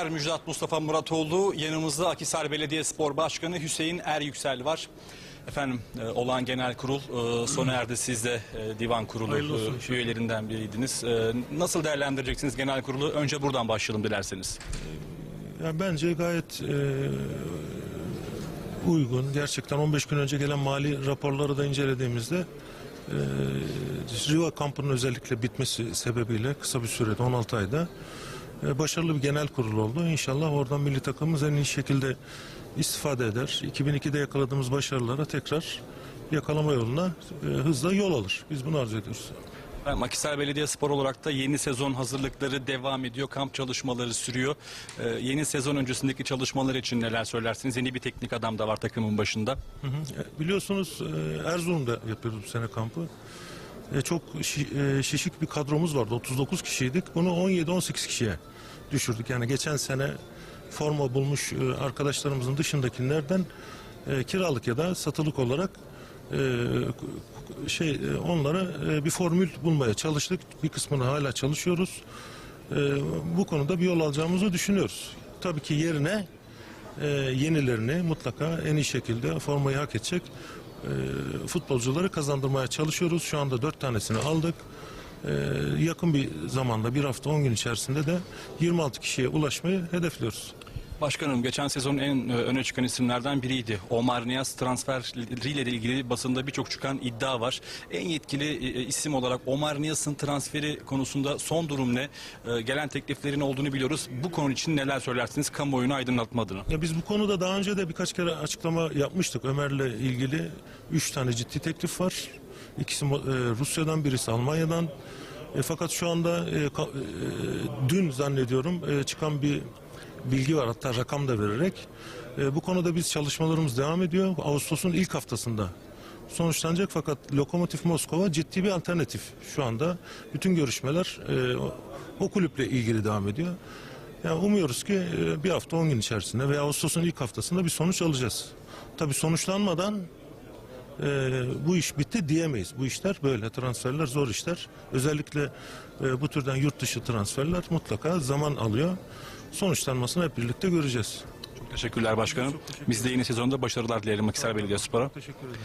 Müjdat Mustafa Muratoğlu, yanımızda Akhisar Belediyespor Başkanı Hüseyin Er Yüksel var. Efendim e, olan genel kurul e, sona erdi. Siz de e, divan kurulu e, üyelerinden biriydiniz. E, nasıl değerlendireceksiniz genel kurulu? Önce buradan başlayalım dilerseniz. Ya bence gayet e, uygun. Gerçekten 15 gün önce gelen mali raporları da incelediğimizde e, Riva kampının özellikle bitmesi sebebiyle kısa bir sürede 16 ayda başarılı bir genel kurul oldu. İnşallah oradan milli takımımız en iyi şekilde istifade eder. 2002'de yakaladığımız başarılara tekrar yakalama yoluna e, hızla yol alır. Biz bunu arzu ediyoruz. Efendim, Akhisar Belediyespor olarak da yeni sezon hazırlıkları devam ediyor. Kamp çalışmaları sürüyor. E, yeni sezon öncesindeki çalışmalar için neler söylersiniz? Yeni bir teknik adam da var takımın başında. Hı hı. E, Biliyorsunuz e, Erzurum'da yapıyoruz bu sene kampı. E, Çok şi- e, şişik bir kadromuz vardı. 39 kişiydik. Bunu 17-18 kişiye düşürdük. Yani geçen sene forma bulmuş e, arkadaşlarımızın dışındakilerden e, kiralık ya da satılık olarak e, şey onlara bir formül bulmaya çalıştık. Bir kısmını hala çalışıyoruz. Bu konuda bir yol alacağımızı düşünüyoruz. Tabii ki yerine yenilerini mutlaka en iyi şekilde formayı hak edecek futbolcuları kazandırmaya çalışıyoruz. Şu anda dört tanesini aldık. E, yakın bir zamanda bir hafta on gün içerisinde de 26 kişiye ulaşmayı hedefliyoruz. Başkanım geçen sezonun en e, öne çıkan isimlerden biriydi. Omar Niyaz transferiyle ilgili basında birçok çıkan iddia var. En yetkili e, isim olarak Omar Niyaz'ın transferi konusunda son durum ne? E, Gelen tekliflerin olduğunu biliyoruz. Bu konu için neler söylersiniz kamuoyunu aydınlatma? Ya biz bu konuda daha önce de birkaç kere açıklama yapmıştık. Ömer'le ilgili üç tane ciddi teklif var. İkisi e, Rusya'dan, birisi Almanya'dan. E, fakat şu anda e, ka- e, dün zannediyorum e, çıkan bir bilgi var hatta rakam da vererek. E, bu konuda biz çalışmalarımız devam ediyor. Ağustos'un ilk haftasında sonuçlanacak fakat Lokomotiv Moskova ciddi bir alternatif şu anda. Bütün görüşmeler e, o kulüple ilgili devam ediyor. Yani umuyoruz ki e, bir hafta 10 gün içerisinde veya Ağustos'un ilk haftasında bir sonuç alacağız. Tabii sonuçlanmadan e, bu iş bitti diyemeyiz. Bu işler böyle transferler zor işler. Özellikle e, bu türden yurt dışı transferler mutlaka zaman alıyor. Sonuçlanmasını hep birlikte göreceğiz. Çok teşekkürler başkanım. Biz de yeni sezonda başarılar dileyelim Akhisar Belediyespor'a. Teşekkür ederim.